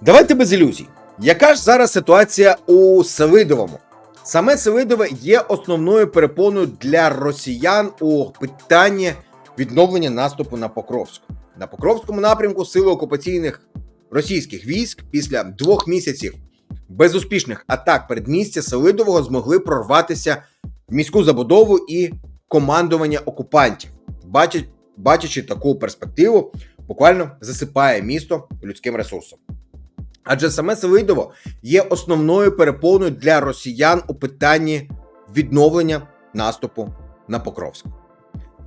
Давайте без ілюзій. Яка ж зараз ситуація у Савидовому? Саме Савидове є основною перепоною для росіян у питанні відновлення наступу на Покровськ. На Покровському напрямку сили окупаційних російських військ після двох місяців безуспішних атак передмістя Селидового змогли прорватися в міську забудову і командування окупантів. Бачачи таку перспективу, буквально засипає місто людським ресурсом. Адже саме Селидово є основною перепоною для росіян у питанні відновлення наступу на Покровськ.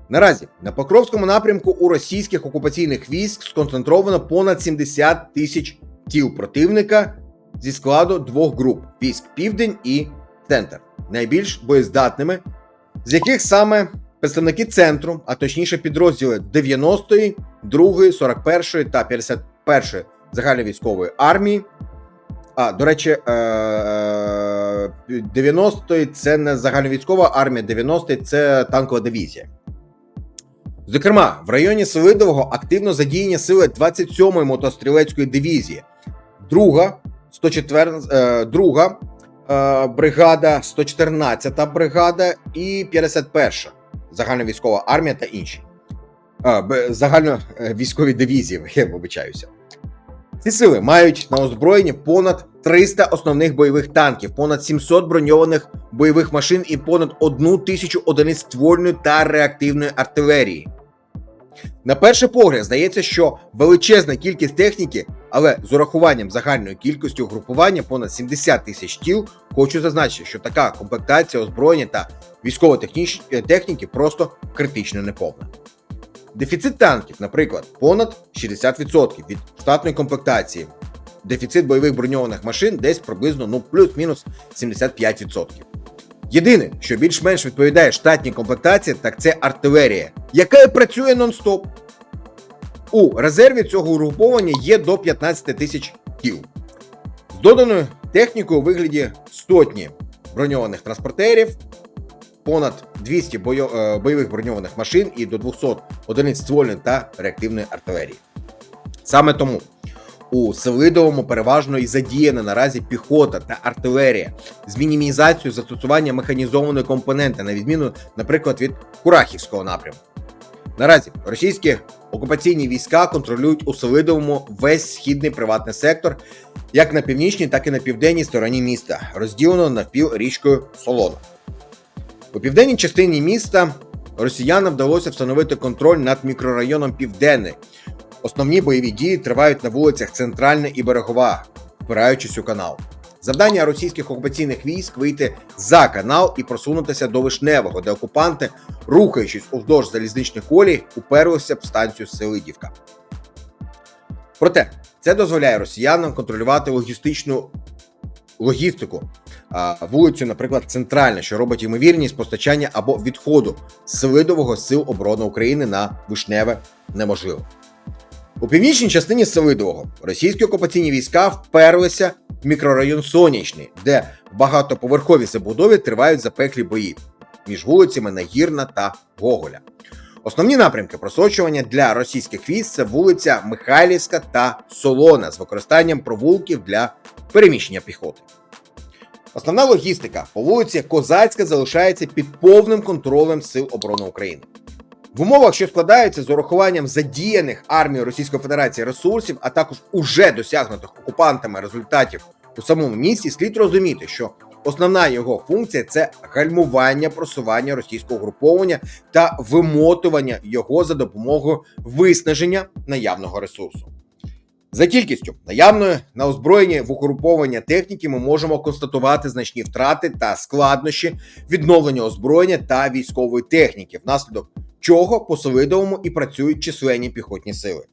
Наразі на Покровському напрямку у російських окупаційних військ сконцентровано понад 70 тисяч тіл противника зі складу двох груп військ Південь і Центр, найбільш боєздатними, з яких саме представники центру, а точніше підрозділи 90-ї, 2-ї, 41-ї та 51-ї загальновійськової армії. А, до речі, е, е, 90-ї це не загальновійськова армія, 90-й це танкова дивізія. Зокрема, в районі Селидового активно задіяні сили 27-ї мотострілецької дивізії, друга, 104, е, друга е, бригада, 114-та бригада і 51-ша загальновійськова армія та інші. Загальновійськові дивізії, я вибачаюся. Ці сили мають на озброєнні понад 300 основних бойових танків, понад 700 броньованих бойових машин і понад 1 тисячу одиниць ствольної та реактивної артилерії. На перший погляд здається, що величезна кількість техніки, але з урахуванням загальної кількості угрупування понад 70 тисяч тіл, хочу зазначити, що така комплектація озброєння та військово-техніч- е, техніки просто критично неповна. Дефіцит танків, наприклад, понад 60% від штатної комплектації. Дефіцит бойових броньованих машин десь приблизно ну плюс-мінус 75%. Єдине, що більш-менш відповідає штатній комплектації, так це артилерія, яка працює нон-стоп. У резерві цього угруповання є до 15 тисяч кіл. З доданою технікою у вигляді сотні броньованих транспортерів, понад 200 бойо- е, бойових броньованих машин і до 200 одиниць ствольної та реактивної артилерії. Саме тому у Селидовому переважно і задіяна наразі піхота та артилерія з мінімізацією застосування механізованої компоненти, на відміну, наприклад, від Курахівського напрямку. Наразі російські окупаційні війська контролюють у Селидовому весь східний приватний сектор, як на північній, так і на південній стороні міста, розділено навпіл річкою Солона. У південній частині міста росіянам вдалося встановити контроль над мікрорайоном Південний. Основні бойові дії тривають на вулицях Центральна і Берегова, впираючись у канал. Завдання російських окупаційних військ вийти за канал і просунутися до Вишневого, де окупанти, рухаючись уздовж залізничних колій, уперлися в станцію Селидівка. Проте це дозволяє росіянам контролювати логістичну логістику, вулицю, наприклад, центральна, що робить ймовірність постачання або відходу Селидового сил оборони України на Вишневе неможливо. У північній частині Селидового російські окупаційні війська вперлися в мікрорайон Сонячний, де в багатоповерховій забудові тривають запеклі бої між вулицями Нагірна та Гоголя. Основні напрямки просочування для російських військ це вулиця Михайлівська та Солона з використанням провулків для переміщення піхоти. Основна логістика по вулиці Козацька залишається під повним контролем Сил оборони України. В умовах, що складаються з урахуванням задіяних армією Російської Федерації ресурсів, а також уже досягнутих окупантами результатів у самому місті, слід розуміти, що основна його функція це гальмування просування російського груповання та вимотування його за допомогою виснаження наявного ресурсу. За кількістю наявної на озброєнні в угруповання техніки ми можемо констатувати значні втрати та складнощі відновлення озброєння та військової техніки, внаслідок чого по Селидовому і працюють численні піхотні сили.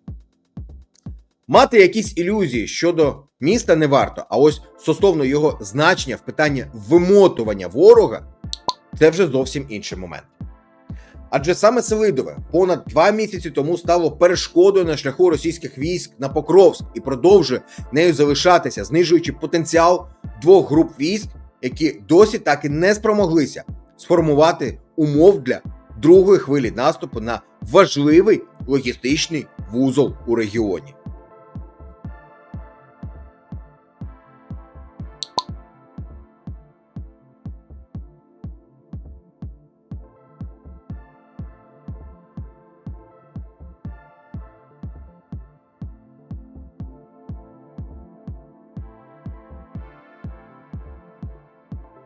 Мати якісь ілюзії щодо міста не варто, а ось стосовно його значення в питанні вимотування ворога це вже зовсім інший момент. Адже саме Селидове понад два місяці тому стало перешкодою на шляху російських військ на Покровськ і продовжує нею залишатися, знижуючи потенціал двох груп військ, які досі так і не спромоглися сформувати умов для другої хвилі наступу на важливий логістичний вузол у регіоні.